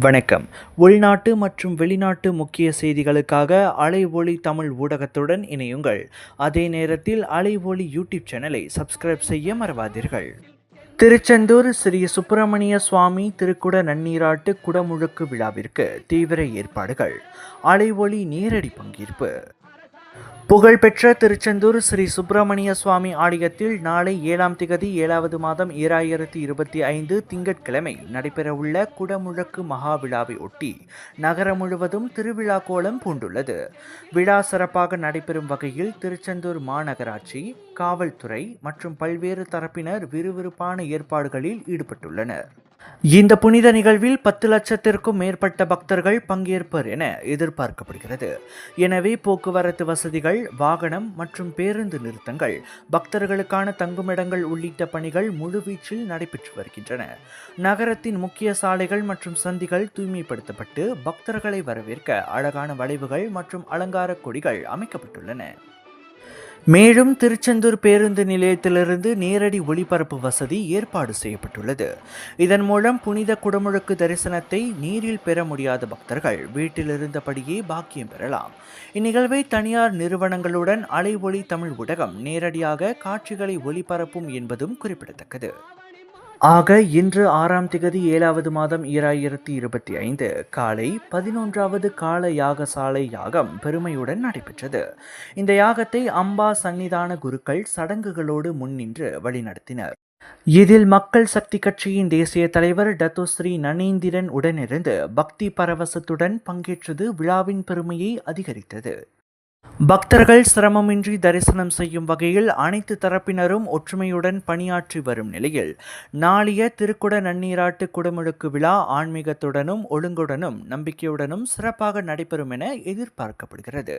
வணக்கம். உள்நாட்டு மற்றும் வெளிநாட்டு முக்கிய செய்திகளுக்காக அலை ஒளி தமிழ் ஊடகத்துடன் இணையுங்கள். அதே நேரத்தில் அலை ஒளி யூடியூப் சேனலை சப்ஸ்கிரைப் செய்ய மறவாதீர்கள். திருச்செந்தூர் ஸ்ரீ சுப்பிரமணிய சுவாமி திருக்குட நன்னீராட்டு குடமுழுக்கு விழாவிற்கு தீவிர ஏற்பாடுகள். அலை ஒளி நேரடி பங்கேற்பு. புகழ்பெற்ற திருச்செந்தூர் ஸ்ரீ சுப்பிரமணிய சுவாமி ஆலயத்தில் நாளை ஏழாம் திகதி ஏழாவது மாதம் ஏழாயிரத்தி இருபத்தி ஐந்து திங்கட்கிழமை நடைபெறவுள்ள குடமுழக்கு மகா விழாவை ஒட்டி நகரம் முழுவதும் திருவிழா கோலம் பூண்டுள்ளது. விழா சிறப்பாக நடைபெறும் வகையில் திருச்செந்தூர் மாநகராட்சி காவல்துறை மற்றும் பல்வேறு தரப்பினர் விறுவிறுப்பான ஏற்பாடுகளில் ஈடுபட்டுள்ளனர். இந்த புனித நிகழ்வில் பத்து லட்சத்திற்கும் மேற்பட்ட பக்தர்கள் பங்கேற்பர் என எதிர்பார்க்கப்படுகிறது. எனவே போக்குவரத்து வசதிகள் வாகனம் மற்றும் பேருந்து நிறுத்தங்கள் பக்தர்களுக்கான தங்குமிடங்கள் உள்ளிட்ட பணிகள் முழுவீச்சில் நடைபெற்று வருகின்றன. நகரத்தின் முக்கிய சாலைகள் மற்றும் சந்திகள் தூய்மைப்படுத்தப்பட்டு பக்தர்களை வரவேற்க அழகான வளைவுகள் மற்றும் அலங்கார கொடிகள் அமைக்கப்பட்டுள்ளன. மேலும் திருச்செந்தூர் பேருந்து நிலையத்திலிருந்து நேரடி ஒளிபரப்பு வசதி ஏற்பாடு செய்யப்பட்டுள்ளது. இதன் மூலம் புனித குடமுழுக்கு தரிசனத்தை நீரில் பெற முடியாத பக்தர்கள் வீட்டில் இருந்தபடியே பாக்கியம் பெறலாம். இந்நிகழ்வை தனியார் நிறுவனங்களுடன் அலைஒளி தமிழ் ஊடகம் நேரடியாக காட்சிகளை ஒளிபரப்பும் என்பதும் குறிப்பிடத்தக்கது. ஆக இன்று ஆறாம் திகதி ஏழாவது மாதம் ஈராயிரத்தி இருபத்தி ஐந்து காலை பதினொன்றாவது கால யாகசாலை யாகம் பெருமையுடன் நடைபெற்றது. இந்த யாகத்தை அம்பா சன்னிதான குருக்கள் சடங்குகளோடு முன்னின்று வழிநடத்தினர். இதில் மக்கள் சக்தி கட்சியின் தேசிய தலைவர் டத்தோஸ்ரீ நனேந்திரன் உடனிருந்து பக்தி பரவசத்துடன் பங்கேற்றது விழாவின் பெருமையை அதிகரித்தது. பக்தர்கள் சிரமமின்றி தரிசனம் செய்யும் வகையில் அனைத்து தரப்பினரும் ஒற்றுமையுடன் பணியாற்றி வரும் நிலையில் நாளைய திருக்குட நன்னீராட்டு குடமுழுக்கு விழா ஆன்மீகத்துடனும் ஒழுங்குடனும் நம்பிக்கையுடனும் சிறப்பாக நடைபெறும் என எதிர்பார்க்கப்படுகிறது.